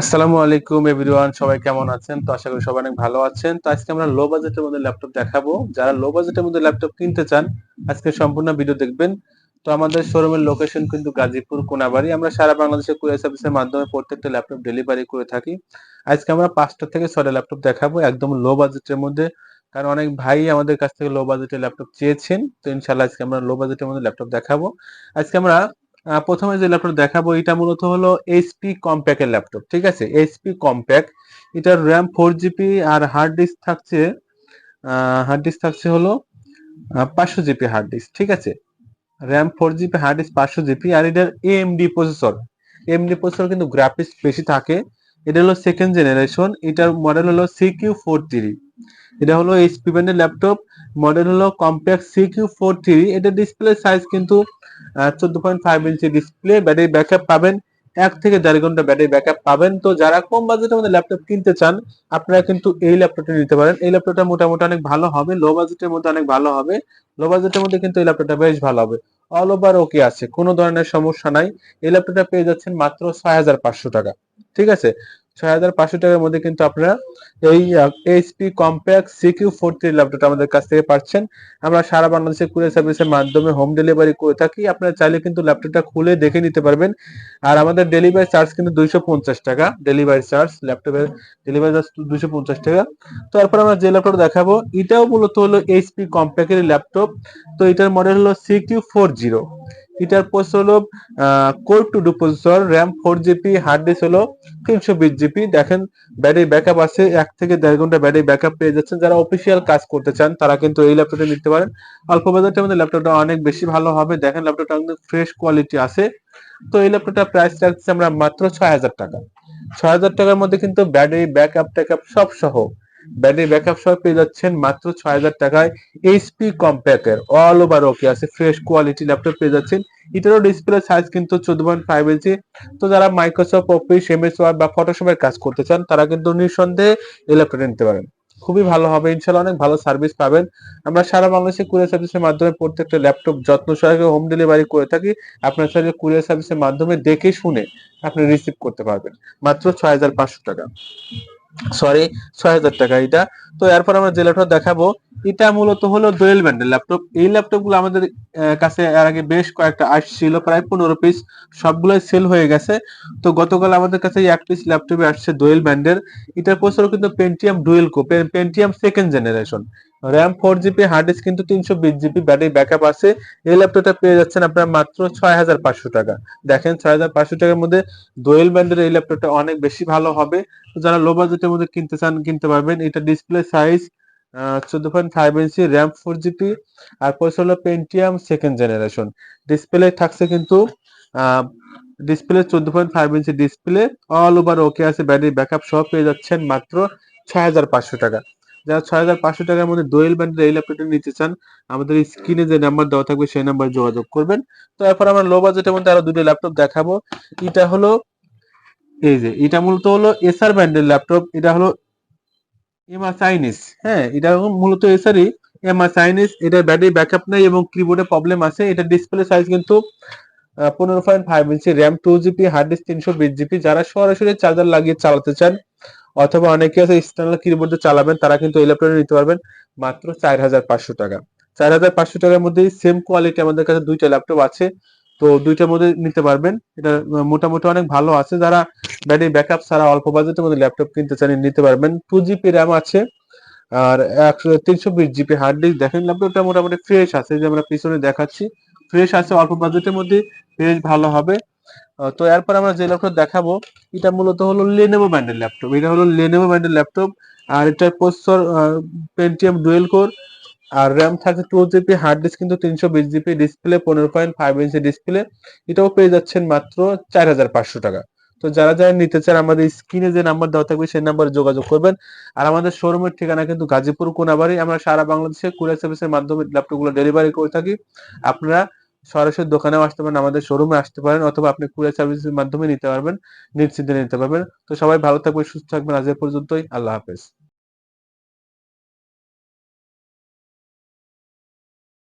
আসসালামু আলাইকুম, এভরিওয়ান, সবাই কেমন আছেন? তো আশা করি সবাই অনেক ভালো আছেন। তো আজকে আমরা লো বাজেটের মধ্যে ল্যাপটপ দেখাবো। যারা লো বাজেটের মধ্যে ল্যাপটপ কিনতে চান, আজকে সম্পূর্ণ ভিডিও দেখবেন। তো আমাদের শোরুমের লোকেশন কিন্তু গাজীপুর, কোনাবাড়ি। আমরা সারা বাংলাদেশে কুরিয়ার সার্ভিসের মাধ্যমে প্রত্যেকটা ল্যাপটপ ডেলিভারি করে থাকি। আজকে আমরা পাঁচটা থেকে ছয়টা ল্যাপটপ দেখাবো একদম লো বাজেটের মধ্যে। কারণ অনেক ভাই আমাদের কাছ থেকে লো বাজেটের ল্যাপটপ চেয়েছেন। তো ইনশাল্লাহ আজকে আমরা লো বাজেটের মধ্যে ল্যাপটপ দেখাবো। আজকে আমরা প্রথমে যে ল্যাপটপ দেখাবো, এটা মূলত হলো এইচপি কম্প্যাক্টের ল্যাপটপ ঠিক আছে? এইচপি কম্প্যাক্ট এটার র্যাম ফোর জিবি আর হার্ড ডিস্ক থাকছে হার্ড ডিস্ক থাকছে হলো পাঁচশো জিবি হার্ড ডিস্ক ঠিক আছে? RAM four GB hard disk পাঁচশো জিবি আর এটার এএমডি প্রসেসর এএমডি প্রসেসর কিন্তু গ্রাফিক্স বেশি থাকে। এটা হলো সেকেন্ড জেনারেশন এটার মডেল হলো সিকিউ ফোর থ্রি এটা হলো এইচপি ব্র্যান্ডের ল্যাপটপ মডেল হলো কম্প্যাক্ট সিকিউ ফোর থ্রি এটা ডিসপ্লে সাইজ কিন্তু চোদ্দ point five inch display battery backup পাবেন। এক থেকে দেড় ঘণ্টা ব্যাটারি ব্যাকআপ পাবেন। তো যারা কম বাজেটের মধ্যে ল্যাপটপ কিনতে চান, আপনারা কিন্তু এই ল্যাপটপটা নিতে পারেন। এই ল্যাপটপটা মোটামুটি অনেক ভালো হবে। লো বাজেটের মধ্যে অনেক ভালো হবে। লো বাজেটের মধ্যে কিন্তু এই ল্যাপটপটা বেশ ভালো হবে। অল ওভার ওকে আছে। কোনো ধরনের সমস্যা নাই। এই ল্যাপটপটা পেয়ে যাচ্ছেন মাত্র ছয় হাজার পাঁচশো টাকা। ঠিক আছে? ছয় হাজার পাঁচশো টাকার মধ্যে কিন্তু আপনারা এই HP Compaq CQ four three ল্যাপটপটা আমাদের কাছ থেকে পাচ্ছেন। আমরা সারা বাংলাদেশে কুরিয়ার সার্ভিসের মাধ্যমে হোম ডেলিভারি করে থাকি। আপনারা চাইলে কিন্তু ল্যাপটপটা খুলে দেখে নিতে পারবেন। আর আমাদের ডেলিভারি চার্জ কিন্তু দুইশো পঞ্চাশ টাকা। ডেলিভারি চার্জ ল্যাপটপের ডেলিভারি চার্জ দুইশো পঞ্চাশ টাকা। তারপর আমরা যে ল্যাপটপ দেখাবো, এটাও মূলত হলো এইচপি কম্প্যাক্টের ল্যাপটপ তো এটার মডেল হলো সিকিউ ফোর জিরো এটার প্রসেসর হলো core two duo processor RAM four GB hard disk হলো তিনশো বিশ জিবি দেখেন ব্যাটারি ব্যাকআপ আছে, এক থেকে দেড় ঘণ্টা ব্যাটারি ব্যাকআপ পেয়ে যাচ্ছেন। যারা অফিসিয়াল কাজ করতে চান, তারা কিন্তু এই ল্যাপটপটা নিতে পারেন। অল্প বাজারের মধ্যে ল্যাপটপটা অনেক বেশি ভালো হবে। দেখেন ল্যাপটপটা অনেক ফ্রেশ কোয়ালিটি আছে। তো এই ল্যাপটপটা প্রাইস রাখছি আমরা মাত্র ছয় হাজার টাকা। ছয় হাজার টাকার মধ্যে কিন্তু ব্যাটারি ব্যাকআপ ট্যাকআপ সব সহ ব্যাটারি ব্যাকআপ সহ পেয়ে যাচ্ছেন মাত্র ছয় হাজার টাকায় এইচপি কম্প্যাক্টের অল ওভার ওকে আছে ফ্রেশ কোয়ালিটি ল্যাপটপ পেয়ে যাচ্ছেন। এটারও ডিসপ্লে সাইজ কিন্তু চোদ্দ পয়েন্ট ফাইভ ইঞ্চি তো যারা মাইক্রোসফট অফিস এমএস ওয়ার্ড বা ফটোশপের কাজ করতে চান, তারা কিন্তু নিঃসন্দেহে এই ল্যাপটপটা নিতে পারেন। খুবই ভালো হবে ইনশাল্লাহ অনেক ভালো সার্ভিস পাবেন। আমরা সারা বাংলাদেশে কুরিয়ার সার্ভিসের মাধ্যমে প্রত্যেকটা ল্যাপটপ যত্ন সহকারে হোম ডেলিভারি করে থাকি। আপনার চাইলে কুরিয়ার সার্ভিসের মাধ্যমে দেখে শুনে আপনি রিসিভ করতে পারবেন। মাত্র ছয় হাজার পাঁচশো টাকা। সরি ছয় হাজার টাকা এটা। তো এরপর আমরা যে ল্যাপটপ দেখাবো, এটা মূলত হলো দোয়েল ব্যান্ডের ল্যাপটপ এই ল্যাপটপগুলো আমাদের কাছে এর আগে বেশ কয়েকটা আসছিল, প্রায় পনেরো পিস সবগুলো সেল হয়ে গেছে। তো গতকাল আমাদের কাছে এক পিস ল্যাপটপে আসছে দোয়েল ব্যান্ডের এটার প্রসেসর কিন্তু Pentium dual core Pentium second generation RAM four GB hard disk কিন্তু তিনশো বিশ জিবি ব্যাটারি ব্যাকআপ আছে। এই ল্যাপটপটা পেয়ে যাচ্ছেন আপনার মাত্র ছয় হাজার পাঁচশো টাকা। দেখেন ছয় হাজার পাঁচশো টাকার মধ্যে দোয়েল ব্যান্ডের এই ল্যাপটপটা অনেক বেশি ভালো হবে। যারা লো বাজেটের মধ্যে কিনতে চান, কিনতে পারবেন। এটা ডিসপ্লে সাইজ চোদ্দ point five inch RAM four GB আর পয়সা হলো পেন্টিয়াম সেকেন্ড জেনারেশন ডিসপ্লে থাকছে কিন্তু ডিসপ্লে চোদ্দ point five inch display all over okay আছে। ব্যাটারি ব্যাকআপ সব পেয়ে যাচ্ছেন মাত্র ছয় হাজার পাঁচশো টাকা। যারা ছয় হাজার পাঁচশো টাকার মধ্যে দোয়েল ব্যান্ডের এই ল্যাপটপটা নিতে চান, আমাদের স্ক্রিনে যে নাম্বার দেওয়া থাকবে সেই নাম্বার যোগাযোগ করবেন। তো এরপর আমরা লো বাজেটের মধ্যে আরও দুটো ল্যাপটপ দেখাবো। এটা হলো, এই যে, এটা মূলত হলো এসআর ব্র্যান্ডের ল্যাপটপ এটা হলো এমা চাইনিজ হ্যাঁ এটা মূলত এসআরই এমা চাইনিজ এটার ব্যাটারি ব্যাকআপ নেই এবং কিবোর্ডে প্রবলেম আছে। এটা ডিসপ্লে সাইজ কিন্তু পনেরো point five inch RAM two GB hard disk তিনশো বিশ জিবি যারা সরাসরি চার্জার লাগিয়ে চালাতে চান অথবা অনেকে আছে এক্সটার্নাল কিবোর্ডে চালাবেন, তারা কিন্তু এই ল্যাপটপটা নিতে পারবেন মাত্র চার হাজার পাঁচশো টাকা। চার হাজার পাঁচশো টাকার মধ্যে সেম কোয়ালিটি আমাদের কাছে দুইটা ল্যাপটপ আছে। তো দুইটার মধ্যে নিতে পারবেন। এটা মোটামুটি অনেক ভালো আছে। যারা ব্যাটারি ব্যাকআপ ছাড়া অল্প বাজেটের মধ্যে ল্যাপটপ কিনতে চান, নিতে পারবেন। টু জিবি র্যাম আছে। আর একশো, তিনশো বিশ জিবি হার্ড ডিস্ক দেখেন ল্যাপটপটা মোটামুটি ফ্রেশ আছে। যে আমরা পিছনে দেখাচ্ছি। ফ্রেশ আছে, অল্প বাজেটের মধ্যে বেশ ভালো হবে। তো এরপর আমরা যে ল্যাপটপ দেখাবো, এটা মূলত হলো লেনোভো ব্র্যান্ডের ল্যাপটপ এটা হলো লেনোভো ব্র্যান্ডের ল্যাপটপ আর এটার প্রসেসর পেন্টিয়াম ডুয়েল কোর আর র্যাম থাকে টু হার্ড ডিস্ক কিন্তু তিনশো বিশ জিবি ডিসপ্লে পনেরো পয়েন্ট ফাইভ ইঞ্চি ডিসপ্লে এটাও পেয়ে যাচ্ছেন মাত্র চার হাজার পাঁচশো টাকা। তো যারা যারা নিতে চান, আমাদের স্ক্রিনে যে নাম্বার দেওয়া থাকবে, সেই নাম্বারে যোগাযোগ করবেন। আর আমাদের শোরুমের ঠিকানা কিন্তু গাজীপুর, কোনাবাড়ি। আমরা সারা বাংলাদেশে কুরিয়ার সার্ভিসের মাধ্যমে ল্যাপটপগুলো ডেলিভারি করে থাকি। আপনারা সরাসরি দোকানেও আসতে পারেন, আমাদের শোরুমে আসতে পারেন অথবা আপনি কুরিয়ার সার্ভিসের মাধ্যমে নিতে পারবেন, নিশ্চিন্তে নিতে পারবেন। তো সবাই ভালো থাকবেন, সুস্থ থাকবেন। আজ পর্যন্তই। আল্লাহ হাফেজ।